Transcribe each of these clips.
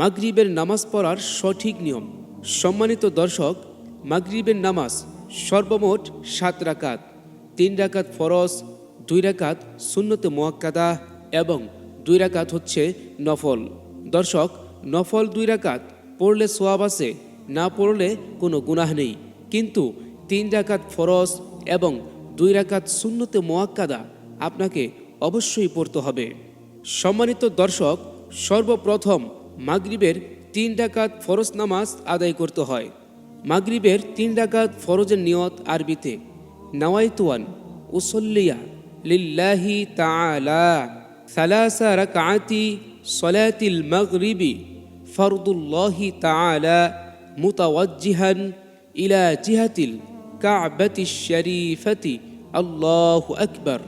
মাগরিবের নামাজ পড়ার সঠিক নিয়ম। সম্মানিত দর্শক, মাগরিবের নামাজ সর্বমোট সাত রাকাত, তিন রাকাত ফরজ, দুই রাকাত সুন্নতে মোয়াক্কাদা এবং দুই রাকাত হচ্ছে নফল। দর্শক, নফল দুই রাকাত পড়লে সোয়াব আছে, না পড়লে কোনো গুনাহ নেই। কিন্তু তিন রাকাত ফরজ এবং দুই রাকাত সুন্নতে মোয়াক্কাদা আপনাকে অবশ্যই পড়তে হবে। সম্মানিত দর্শক, সর্বপ্রথম মাগরিবের তিন ডাকাত ফরজ নামাজ আদায় করতে হয়। মাগরিবের তিন ডাকাত ফরজের নিয়ত আরবিতে নওয়াইতুয়ান উসল্লিয়া, লিল্লাহি তাআলা, সালাসা রাকাতি সলাতিল মাগরিবি, ফরদুল্লাহি তাআলা, মুতাওয়াজ্জিহান ইলা জিহাতিল কাবাতি শরীফাতি, আল্লাহু আকবার।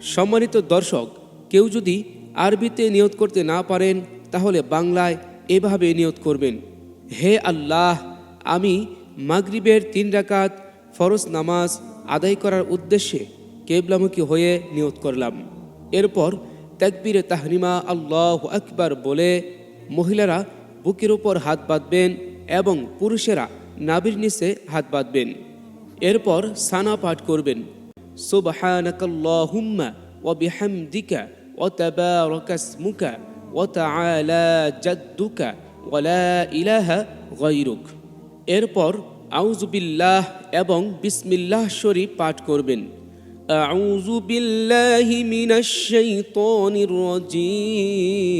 সম্মানিত দর্শক, কেউ যদি আরবিতে নিয়ত করতে না পারেন তাহলে বাংলায় এভাবে নিয়ত করবেন, হে আল্লাহ, আমি মাগরিবের তিন রাকাত ফরজ নামাজ আদায় করার উদ্দেশ্যে কেবলামুখী হয়ে নিয়ত করলাম। এরপর তাকবীরে তাহরিমা আল্লাহ আকবার বলে মহিলারা বুকের উপর হাত বাঁধবেন এবং পুরুষেরা নাবির নিচে হাত বাঁধবেন। এরপর সানা পাঠ করবেন, সুবহানাকাল্লাহুম্মা ওয়া বিহামদিকা ওয়া তাবারাকা ইসমুকা ওয়া তাআলা জাদ্দুকা ওয়া লা ইলাহা গায়রুক এরপর আউযু বিল্লাহ এবং বিসমিল্লাহ শরীফ পাঠ করবেন আউযু বিল্লাহি মিনাশ শাইতানির রাজীম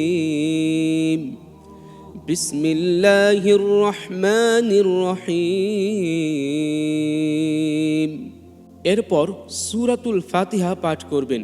بسم الله الرحمن الرحيم এরপর সূরাতুল ফাতিহা পাঠ করবেন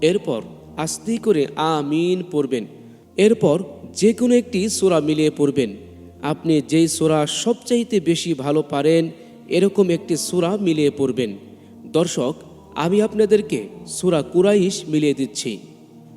এরপর আস্তে করে আমিন পড়বেন। এরপর যে কোনো একটি সোরা মিলিয়ে পড়বেন। আপনি যেই সোরা সবচাইতে বেশি ভালো পারেন, এরকম একটি সোরা মিলিয়ে পড়বেন। দর্শক, আমি আপনাদেরকে সূরা কুরাইশ মিলিয়ে দিচ্ছি।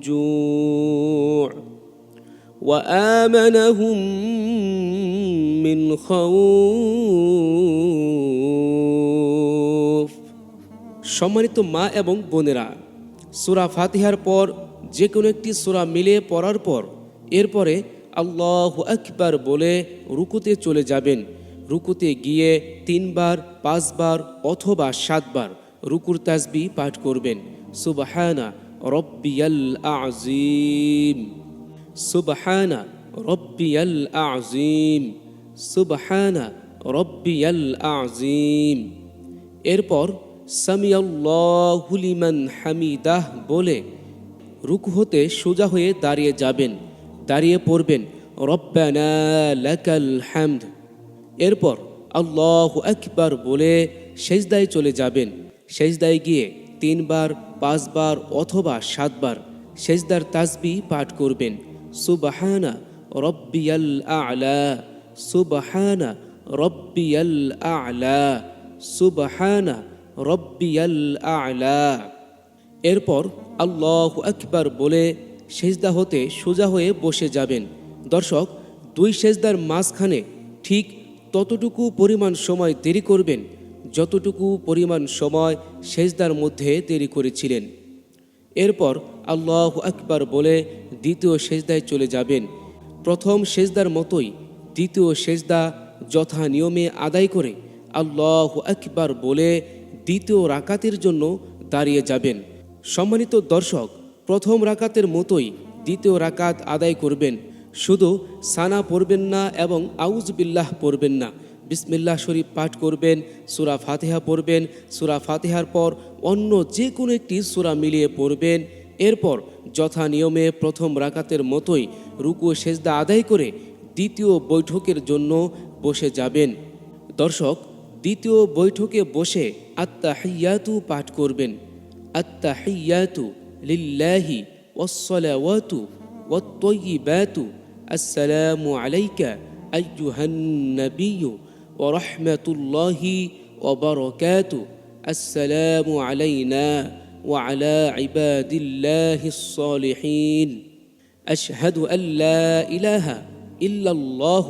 جوع وآمنهم من خوف সম্মানিত মা এবং বোনেরা সুরা ফাতিহার পর যে কোনো একটি সুরা মিলিয়ে পড়ার পর এরপরে আল্লাহ আকবার বলে রুকুতে চলে যাবেন রুকুতে গিয়ে তিনবার পাঁচবার অথবা সাতবার রুকুর তাসবি পাঠ করবেন সুবাহানা রব্বিয়াল আজিম সুবহানা রব্বিয়াল আজিম সুবহানা রব্বিয়াল আজিম এরপর, সামিয়াল্লাহু লিমান হামিদাহ বলে রুকু হতে সোজা হয়ে দাঁড়িয়ে যাবেন, দাঁড়িয়ে পড়বেন, রব্বানা লাকাল হামদ। এরপর, আল্লাহ আকবার বলে সেজদায় চলে যাবেন, সেজদায় গিয়ে তিনবার, পাঁচবার অথবা সাতবার সেজদার তাসবি পাঠ করবেন। সুবাহানা রব্বিয়াল আলা, সুবাহানা রব্বিয়াল আলা, সুবাহানা রব্বিয়াল আলা। এরপর আল্লাহ আকবার বলে সেজদা হতে সোজা হয়ে বসে যাবেন। দর্শক, দুই সেজদার মাঝখানে ঠিক ততটুকু পরিমাণ সময় দেরি করবেন যতটুকু পরিমাণ সময় সেজদার মধ্যে দেরি করেছিলেন। এরপর আল্লাহ আকবার বলে দ্বিতীয় সেজদায় চলে যাবেন। প্রথম সেজদার মতোই দ্বিতীয় সেজদা যথা নিয়মে আদায় করে আল্লাহ আকবার বলে দ্বিতীয় রাকাতের জন্য দাঁড়িয়ে যাবেন। সম্মানিত দর্শক, প্রথম রাকাতের মতোই দ্বিতীয় রাকাত আদায় করবেন। শুধু সানা পড়বেন না এবং আউজ বিল্লাহ পড়বেন না। বিসমিল্লাহ শরীফ পাঠ করবেন, সুরা ফাতেহা পড়বেন। সুরা ফাতেহার পর অন্য যে কোনো একটি সুরা মিলিয়ে পড়বেন। এরপর যথা নিয়মে প্রথম রাকাতের মতোই রুকু সেজদা আদায় করে দ্বিতীয় বৈঠকের জন্য বসে যাবেন। দর্শক, দ্বিতীয় বৈঠকে বসে আত্মাহিয়াতু পাঠ করবেন। আত্তাহিয়াতু লিল্লাহি ওয়াসসালাওয়াতু ওয়াত-তাইয়িবাতু আসসালামু আলাইকা আইয়ুহান নাবিয়্যু ওয়া রাহমাতুল্লাহি ওয়া বারাকাতু আসসালামু আলাইনা ওয়া আলা ইবাদিল্লাহিস সালিহিন أشهد أن لا إله إلا الله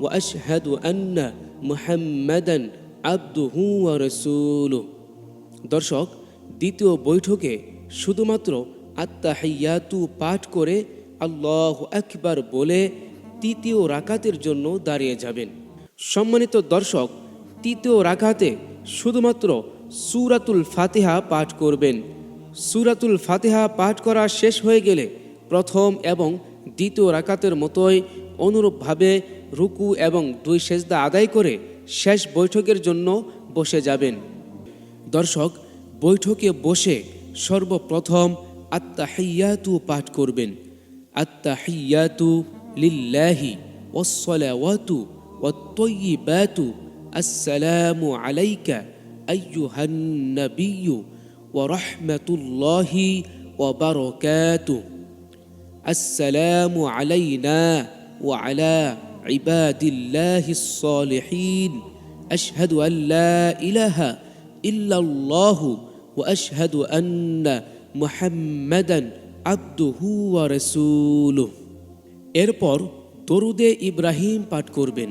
وأشهد أن محمدا عبده ورسوله দর্শক দ্বিতীয় বৈঠকে শুধুমাত্র আত্মাহিয়াতু পাঠ করে আল্লাহ আকবার বলে তৃতীয় রাকাতের জন্য দাঁড়িয়ে যাবেন সম্মানিত দর্শক, তৃতীয় রাকাতে শুধুমাত্র সুরাতুল ফাতিহা পাঠ করবেন। সুরাতুল ফাতিহা পাঠ করা শেষ হয়ে গেলে প্রথম এবং দ্বিতীয় রাকাতের মতোই অনুরূপভাবে রুকু এবং দুই সেজদা আদায় করে শেষ বৈঠকের জন্য বসে যাবেন। দর্শক, বৈঠকে বসে সর্বপ্রথম আত্মাহিয়াতু পাঠ করবেন। আত্মাহিয়াতু লিল্লাহি ওয়াসসালাওয়াতু ওয়াত-তাইয়িবাতু আসসালামু আলাইকা আইয়ুহান নাবিয়্যু ওয়া রাহমাতুল্লাহি ওয়া বারাকাতুহু السلام علينا وعلى عباد الله الصالحين اشهد ان لا اله الا الله واشهد ان محمدا عبده ورسوله এরপর দরুদে ইব্রাহিম পাঠ করবেন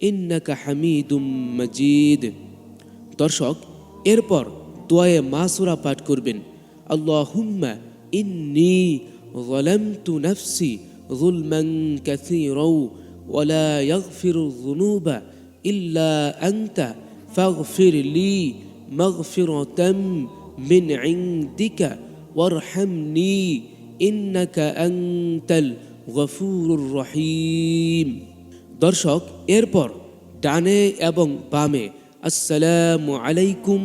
ইন্নাকা হামিদুম মজিদ দর্শক এরপর দোয়ে মাসুরা পাঠ করবেন আল্লাহুম্মা ইন্নি গলামতু নাফসি যুলমান কাসীরা ওয়ালা ইয়াগফিরু যুনুবা ইল্লা আনতা ফাগফির লি মাগফিরাতাম মিন ইনদিকা ওয়ারহামনি ইন্নাকা আনতাল গফুরুর রহিম দর্শক, এরপর ডানে এবং বামে, আসসালামু আলাইকুম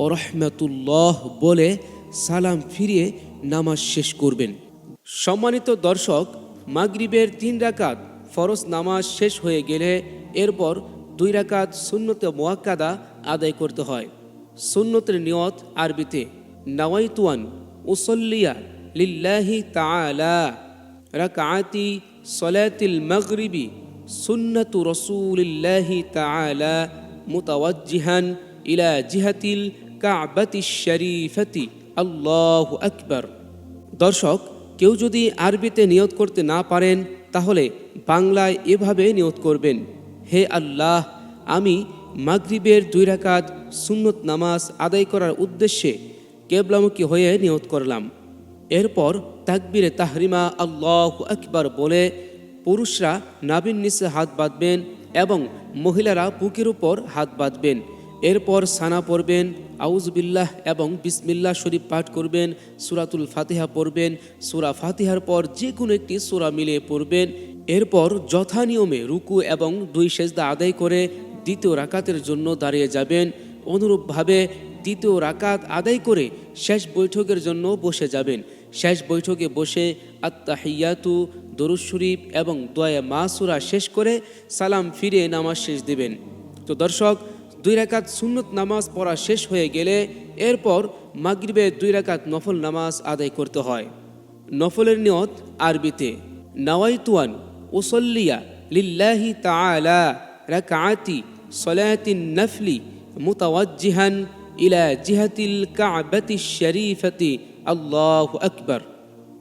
ও রহমতুল্লাহ বলে সালাম ফিরিয়ে নামাজ শেষ করবেন। সম্মানিত দর্শক, মাগরিবের তিন রাকাত ফরজ নামাজ শেষ হয়ে গেলে এরপর দুই রাকাত সুন্নতে মোয়াক্কাদা আদায় করতে হয়। সুন্নতের নিয়ত আরবিতে, নাওয়াইতুয়ান উসল্লিয়া লিল্লাহি তাআলা রাকাআতি সলাতিল মাগরিবি সুন্নাতু রসুলিল্লাহি তাআলা মুতাওয়াজ্জিহান ইলা জিহাতিল কাবাতি শরীফতি। আল্লাহু আকবার। দর্শক, কেউ যদি আরবিতে নিয়ত করতে না পারেন, তাহলে বাংলায় এভাবে নিয়ত করবেন, হে আল্লাহ, আমি মাগরিবের দুই রাকাত সুন্নত নামাজ আদায় করার উদ্দেশ্যে কেবলামুখী হয়ে নিয়ত করলাম। এরপর তাকবিরে তাহরিমা আল্লাহ আকবার বলে পুরুষরা নাবিন নিচে হাত বাঁধবেন এবং মহিলারা বুকের উপর হাত বাঁধবেন। এরপর সানা পড়বেন আউজবিল্লাহ এবং বিসমিল্লাহ শরীফ পাঠ করবেন, সুরাতুল ফাতিহা পড়বেন, সুরা ফাতিহার পর যে কোনো একটি সুরা মিলিয়ে পড়বেন। এরপর যথা নিয়মে রুকু এবং দুই সেজদা আদায় করে দ্বিতীয় রাকাতের জন্য দাঁড়িয়ে যাবেন। অনুরূপভাবে দ্বিতীয় রাকাত আদায় করে শেষ বৈঠকের জন্য বসে যাবেন। শেষ বৈঠকে বসে আত্মাহিয়াতু দরুদ শরীফ এবং দয়া মাসুরা শেষ করে সালাম ফিরে নামাজ শেষ দিবেন। তো দর্শক, দুই রাকাত সুন্নত নামাজ পড়া শেষ হয়ে গেলে এরপর মাগরিবে দুই রাকাত নফল নামাজ আদায় করতে হয়। নফলের নিয়ত আরবিতে, নাওয়াইতুয়ান ওসল্লিয়া লিল্লাহি তাআলা রাকাআতি সলাতিন নফলি মুতাওয়াজ্জিহান ইলা জিহাতিল কাবাতি শরীফাতি। আল্লাহু আকবার।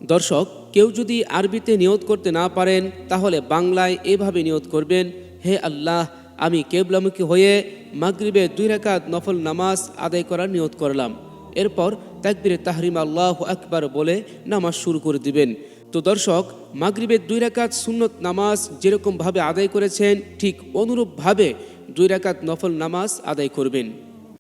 দর্শক কেউ যদি আরবিতে নিয়ত করতে না পারেন, তাহলে বাংলায় এভাবে নিয়ত করবেন, হে আল্লাহ, আমি কেবলামুখী হয়ে মাগরিবে দুই রাকাত নফল নামাজ আদায় করার নিয়ত করলাম। এরপর তাকবিরে তাহরিম আল্লাহ আকবার বলে নামাজ শুরু করে দিবেন। তো দর্শক মাগরিবের দুই রাকাত সুন্নত নামাজ যেরকমভাবে আদায় করেছেন, ঠিক অনুরূপভাবে দুই রাকাত নফল নামাজ আদায় করবেন।